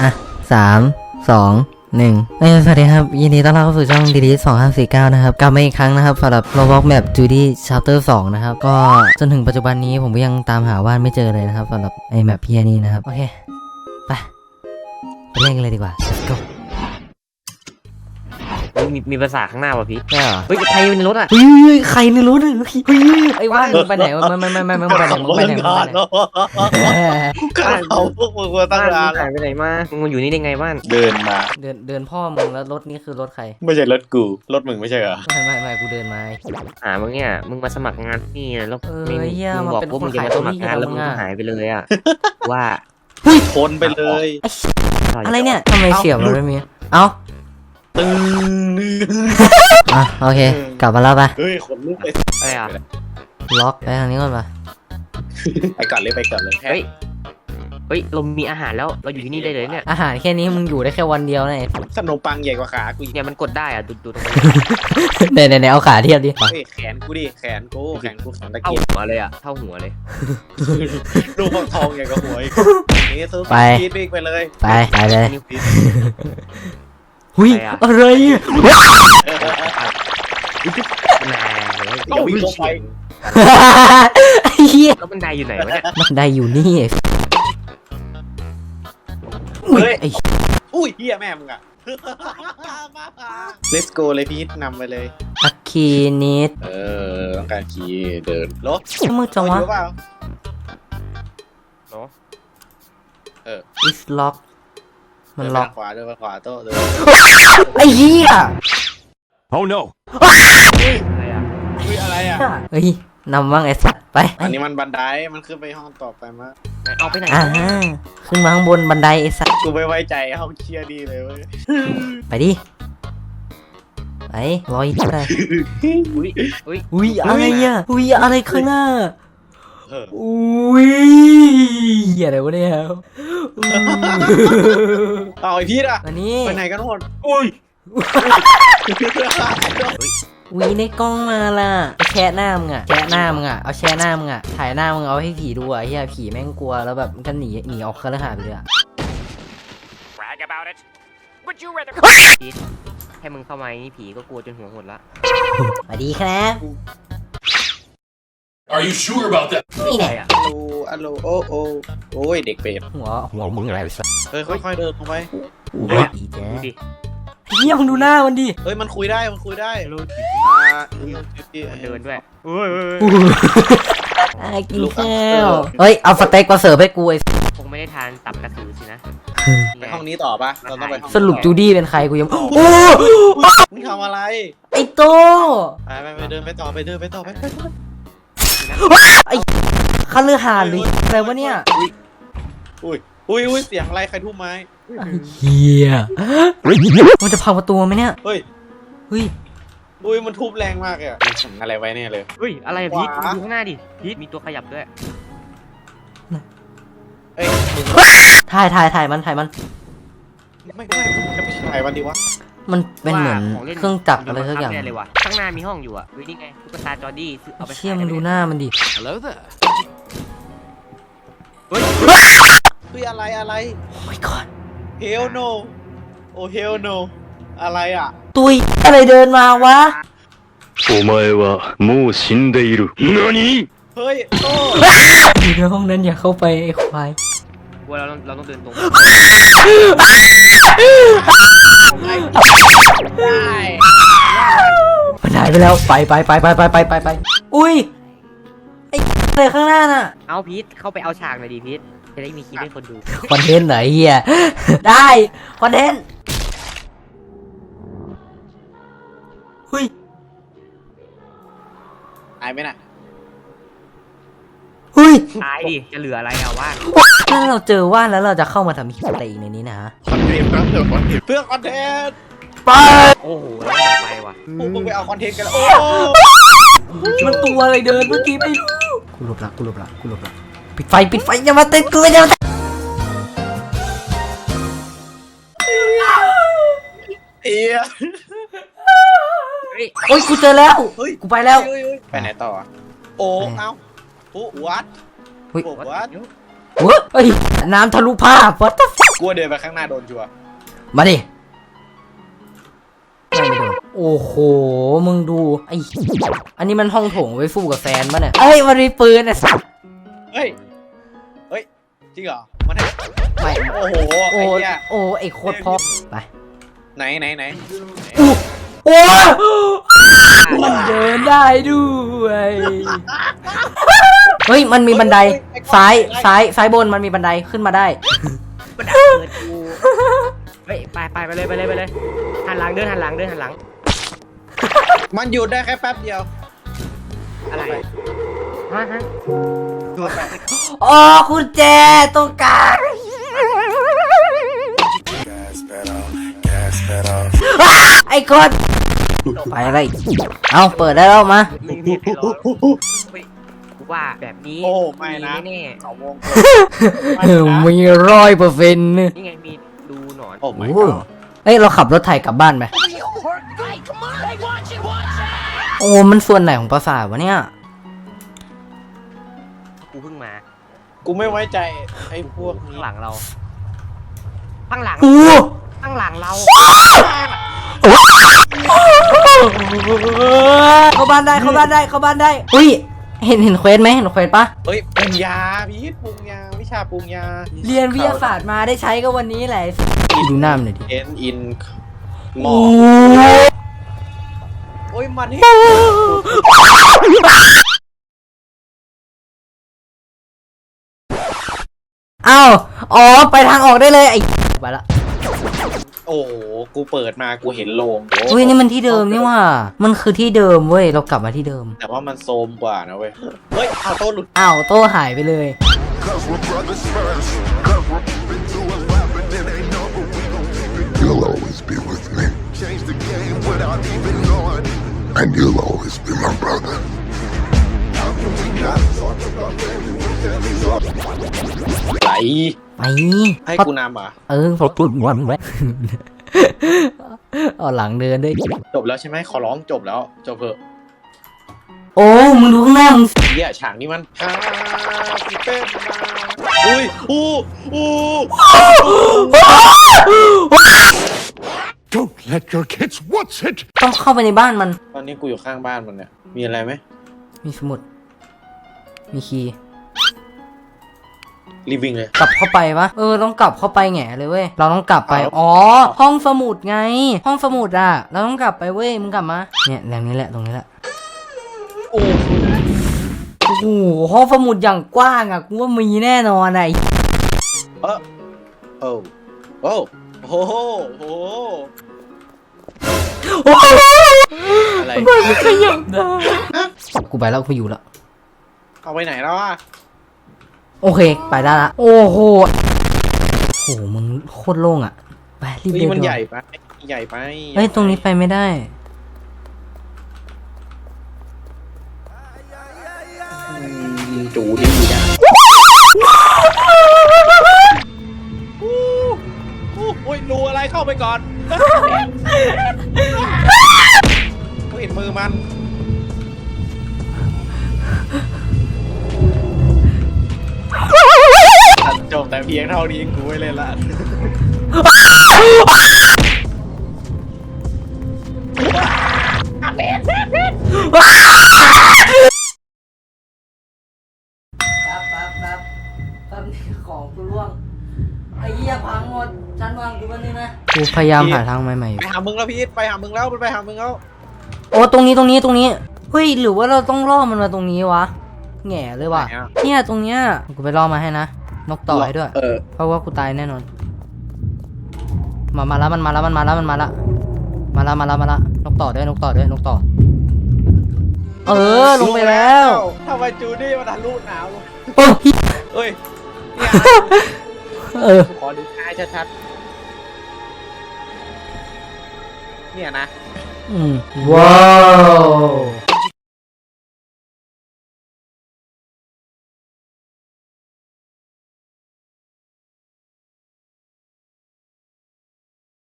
อะสามสองหนึ่งเอ้ยสวัสดีครับ ยินดีต้อนรับเข้าสู่ช่องดีดีสองห้าสี่เก้านะครับ กลับมาอีกครั้งนะครับสำหรับโรบอกแบบจูดี้ชาร์เตอร์สองนะครับ ก็จนถึงปัจจุบันนี้ผมก็ยังตามหาว่านไม่เจอเลยนะครับสำหรับไอ้แมปเพียนี้นะครับ โอเค ไป ไปเล่นกันเลยดีกว่า let's go เฮ้ยมีมีภาษาข้างหน้าป่ะพี่ใช่เหรอเฮ้ยใครอยู่ในรถอะเฮ้ยใครไม่รู้เลยเฮ้ยไอ้ว่านมึงไปไหนวะไม่ไม่ไม่ไม่มึงไปไหนมึงไปไหนมึงไปไหนข้าเขาพวกมึงมาตั้งบ้านนานมึงหายไปไหนมามึงมาอยู่นี่ได้ไงบ้านเดินมา เดินเดินพ่อมึงแล้วรถนี่คือรถใคร ไม่ใช่รถกู รถมึงไม่ใช่เหรอไม่ไม่ไม่กูเดินมาหามึงเนี่ยมึงมาสมัครงานที่นี่แล้วเออมึงเหี้ยมึงมาบอกเป็นว่ามึงคนจะขายมาสมัครงานตัวนี้แล้วมึงกับมึงก็อะหายไปเลยอะว่าคนไปเลย อะไรเนี่ยทำไมเสียบมันไม่มีเอ้า ตึงอะโอเค กลับมาแล้วปะเฮ้ยขนลุกเลยอะไรอะ ล็อกไปทางนี้ก่อนปะไปก่อนเลยไปก่อนเลยเฮ้ย เฮ้ย เรามีอาหารแล้ว เราอยู่ที่นี่ได้เลยเนี่ย อาหารแค่นี้มึงอยู่ได้แค่วันเดียวนะขนมปังใหญ่กว่าขากูอีกเนี่ยมันกดได้อะ ดูดูตรงนี้ไหนไหนไหนเอาขาเทียบดิ เฮ้ยแขนกูดิแขนกูแขนกูแขนตะเท่าเกียบหัวเลยอะ เท่าหัวเลย ลูกทองใหญ่กว่าหัวอีกนี่ซื้อพีดบิ๊กไปเลยไปไปเลย นี่พีด หุยอะไรอะอะไรอะแหน่เฮ้ยเอาวิ่งเข้าไปไอ้เหี้ยแล้วบันไดอยู่ไหนวะเนี่ยบันไดอยู่นี่อุ้ยไอ้อุ้ยเฮียแม่มึงอะ Let's go เลยพีทนำไปเลยอะคีนิดเออต้องการขี่เดินรถมือจังวะเปล่าเนาะ is lock มันล็อกขวาเดินไปขวาโต๊ะเดินไอ้เหี้ย Oh no! อะไรอะอุ้ยอะไรอะเฮ้ยนำบ้างไอ้สัตว์ไปอันนี้มันบันไดมันขึ้นไปห้องต่อไปมั้ยไหนเอาไปไหนอ่าขึ้นมาข้างบนบันไดไอ้สัตว์กูไม่ไว้ใจห้องเคลียร์ดีเลยเว้ยไปดิไปรออีกอะไรอุ้ยอุ้ยอุ้ยอะไรอะอุ้ยอะไรข้างหน้า เอออุ้ยอะไรวะเนี่ยอุ้ยเอาไอพีทอะวันนี้ไปไหนกันหมดอุ้ยวีในกล้องมาล่ะไปแชะหน้ามึงอะแชะหน้ามึงอะเอาแชะหน้ามึงอะถ่ายหน้ามึงเอาให้ผีดูอะเฮียผีแม่งกลัวแล้วแบบมันก็หนีหนีออกเครือหาไปเลยอะ brag about it would you rather พีทให้มึงเข้ามานี่ผีก็กลัวจนหัวหดละสวัสดีครับ Are you sure about that? นี่แน่อัลโหลอัลโหลโอ้โอ้โอ้ยเด็กเปรตหัวหัวมึงอะไรสักเฮ้ยค่อยๆเดินเข้าไปสวัสดีจ้ดูดิเฮียมึงดูหน้ามันดิเฮ้ยมันคุยได้มันคุยได้รู้อ่ามันเดินด้วยเฮ้ยอ่ากินข้าวเฮ้ยเอาสเต็กมาเสิร์ฟให้กูไอ้คงไม่ได้ทานตับกระสือสินะไปห้องนี้ต่อปะเราต้องไปห้องสรุปจูดี้เป็นใครกูยังโอ้มึงทำอะไร ไอ้โตไปไปไปเดินไปต่อไปเดินไปต่อไปไป ไปคาลือหาดหรืออะไรวะเนี่ยอุ้ยอุ้ยอุ้ยเสียงอะไรใครทุ่มไม้เฮียมันจะพังประตูไหมเนี่ยเฮ้ยเฮ้ยอุ้ยมันทุบแรงมากเลยอะมันสั่งอะไรไว้เนี่ยเลยเฮ้ยอะไรอะพีทขวา ดูข้างหน้าดิพีทมีตัวขยับด้วยเอ้ยมึงถ่ายถ่ายถ่ายมันถ่ายมันไม่ไม่จะไปถ่ายวันดีวะ มันเป็นเหมือนเครื่องจักรอะไรสักอย่างข้างหน้ามีห้องอยู่อะวิ่งไงตุ๊กตาจอร์ดี้เอาไปเชี่ยมัดูหน้ามันดิเฮ้ยคืออะไรอะไรโอ้ยก่อนเฮลโนโอเฮลโนอะไรอะตุยอะไรเดินมาวะโอ้ไม่ว่ามูชินเดรุนี่เฮ้ยโตอยู่ในห้องนั้นอย่าเข้าไปไอ้ควายว่าเราเราต้องเดินตรง ได้มันหายไปแล้วไปไปไปไปไปไปไปไปอุ้ยไอ้อะไรข้างหน้าน่ะเอาพีทเข้าไปเอาฉากหน่อยดิพีทจะได้มีคลิปให้คนดูคอนเทนต์ไหนเฮียได้คอนเทนต์เฮ้ยอายไหมน่ะ เฮ้ยตายดิ จะเหลืออะไรอะว่านถ้าเราเจอว่านแล้วเราจะเข้ามาทำคลิปอะไรอีกในนี้นะคอนเทนต์ครับเพื่อคอนเทนต์เพื่อคอนเทนต์ไปโอ้โหแล้วจะไปว่ะพวกมึงไปเอาคอนเทนต์กันแล้วโอ้มันตัวอะไรเดินเมื่อกี้ไม่รู้กูหลบละกูหลบละกูหลบละปิดไฟปิดไฟอย่ามาเต้นกูอย่ามาเต้นเอียเฮ้ยโอ้ยกูเจอแล้วเฮ้ยกูไปแล้วเฮ้ยเฮ้ยไปไหนต่ออะโอ้เอ้า โอ้วัดเฮ้ยโอ้วัดเว้ยเฮ้ยน้ำทะลุผ้า what the fuck กลัวเดินไปข้างหน้าโดนชัวร์มาดิไม่โดนโอ้โห มึงดูไอ้อันนี้มันห้องโถงไว้ฟูกับแฟนปะเนี่ยเอ้ยมันมีปืนไอ้สัส เฮ้ย เฮ้ย จริงเหรอ มันให้ไม่ โอ้โหโอ้ไอ้เหี้ยโอ้ไอ้โคตรพอไป ไหนไหนไหนโอ้มันเดินได้ด้วย เฮ้ยมันมีบันไดซ้ายซ้ายซ้ายบนมันมีบันไดขึ้นมาได้ มันดักเกิดกูเฮ้ยไปไปไปเลยไปเลยไปเลยหันหลังเดินหันหลังเดินหันหลังมันหยุดได้แค่แป๊บเดียว อะไรฮะฮะดูไปอ๋อคุณแจตรงกลางไอ้คนไปอะไร เอาเปิดได้แล้วมา ไม่มีใครรอเฮ้ยกู ว่าแบบนี้โอ้ไม่นะมีแน่เขาวงกลเออมีร้อยเปอร์เซ็นต์ๆนี่ไงมีดูหนอนโอ้ไม่เอ้ยเราขับรถไถกลับบ้านไปโอ้มันส่วนไหนของปราสาทวะเนี่ย กูเพิ่งมา กูไม่ไว้ใจไอ้พวกนี้ข้างหลังเรา ข้างหลังโอ้ข้างหลังเราเข้าบ้านได้เข้าบ้านได้เข้าบ้านได้ อุ้ย เห็นเห็นเควสไหมเห็นเควสปะเฮ้ยปรุงยาพีทปรุงยาวิชาปรุงยาเรียนวิทยาศาสตร์มาได้ใช้ก็วันนี้แหละดูหน้ามันหน่อยดิเอ็นอินหมอโอ้ยมันนี่อ้าวอ๋อไปทางออกได้เลยไอ้ไปละ โอ้โหกูเปิดมากูเห็นโลงเฮ้ยนี่มันที่เดิมนี่ว่า มันคือที่เดิมเว้ยเรากลับมาที่เดิม แต่ว่ามันโซมกว่านะเว้ย เฮ้ยเอาโต้หลุด อ้าวโต้หายไปเลย You'll always be with me. Change the game without even knowing. And you'll always be my brother. How can we not talk about family when family's all ไหล ไปให้กูนำอะเออพอตุ่นวันไว้เอาหลังเดินด้วยจบแล้วใช่ไหมขอร้องจบแล้วจบเถอะโอ้มึงดูข้างหน้ามึงเหี้ยฉากนี้มันฮาพี่เป็นมาอุ้ยอู้อู้ Don't let your kids watch it! ต้องเข้าไปในบ้านมัน ตอนนี้กูอยู่ข้างบ้านมันเนี่ยมีอะไรไหมมีสมุด มีคีย์ รีวิงเลย กลับเข้าไปปะเออต้องกลับเข้าไปแง่เลยเว้ยเราต้องกลับไปเอา อ๋อ ห้องสมุดไง ห้องสมุดอะ เราต้องกลับไปเว้ยมึงกลับมาเนี่ยแหล่งนี้แหละตรงนี้แหละโอ้โอ้โหห้องสมุดอย่างกว้างอะกูว่ามีแน่นอนอะไอ้เออโอ้โอ้โอ้โหโอ้โหโอ้โหอะไรมันขยับได้กูไปแล้วกูอยู่แล้วเอาไปไหนแล้วอะ โอเค ไปได้ละ โอ้โหโอ้โหมึงโคตรโล่งอะ ไปรีบเฮ้ยเดินมันดีกใหว่าญ่ไปใหญ่ไปเฮ้ย ตรงนี้ไปไม่ได้ อืมจูดีนะอู้อู้โอ้ยรูอะไรเข้าไปก่อน แต่เพียงเท่านี้กูไม่เล่นละปั๊บปั๊บปั๊บปั๊บนี่ของกูร่วง ไอ้เหี้ยพังหมดชั้นวางกูวันนี้นะกูพยายามหาทางใหม่ๆอยู่ไปหามึงแล้วพีทไปหามึงแล้วมันไปหามึงแล้วโอ้ตรงนี้ตรงนี้ตรงนี้เฮ้ยหรือว่าเราต้องล่อมันมาตรงนี้วะแง่เลยว่ะ ไหนอะ เนี่ยตรงเนี้ยกูไปล่อมาให้นะ นกต่อให้ด้วย เออ เพราะว่ากูตายแน่นอน มา มาแล้วมันมาแล้วมันมาแล้วมันมาแล้วมาแล้วมาแล้วมาแล้วนกต่อด้วยนกต่อด้วยนกต่อ เออลงไปแล้วทำไมจูดี้มันทะลุหนาวลงโอ้ยเฮ้ยเนี่ยเออขอดูท้ายชัดๆเนี่ยนะ อืม ว้าว